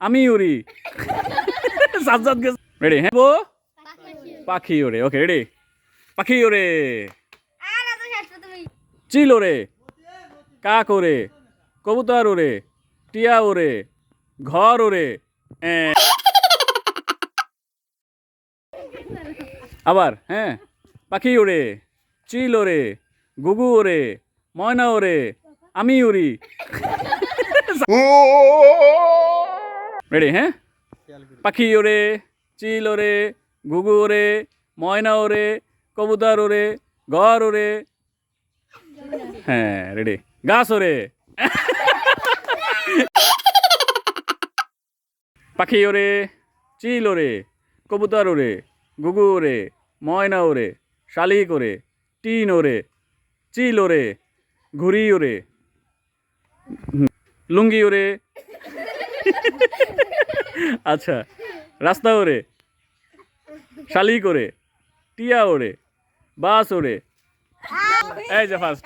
আমি উড়ি। সাজ্জাদ গেছে। রেডি হ্যাঁ? বো পাখি ওরে ওকে রেডি পাখি ওরে চিল ওরে কাক ওরে কবুতর ওরে টিয়া ওরে ঘর ওরে এ। আবার হ্যাঁ? পাখি ওরে চিল ওরে গুগু ওরে ময়না ওরে আমি উড়ি। রেডি হ্যাঁ পাখি ওরে চিল ওরে গুগু ওরে ময়না ওরে কবুতর ওরে ঘর ওরে হ্যাঁ রেডি গাছ ওরে পাখি ওরে চিল ওরে কবুতর ওরে গুগু ওরে ময়না ওরে শালিক ওরে টিন ওরে চিল ওরে ঘুড়ি ওরে লুঙ্গি ওরে আচ্ছা রাস্তা ওরে শালি ওরে টিয়া ওরে বাস ওরে এই যে ফার্স্ট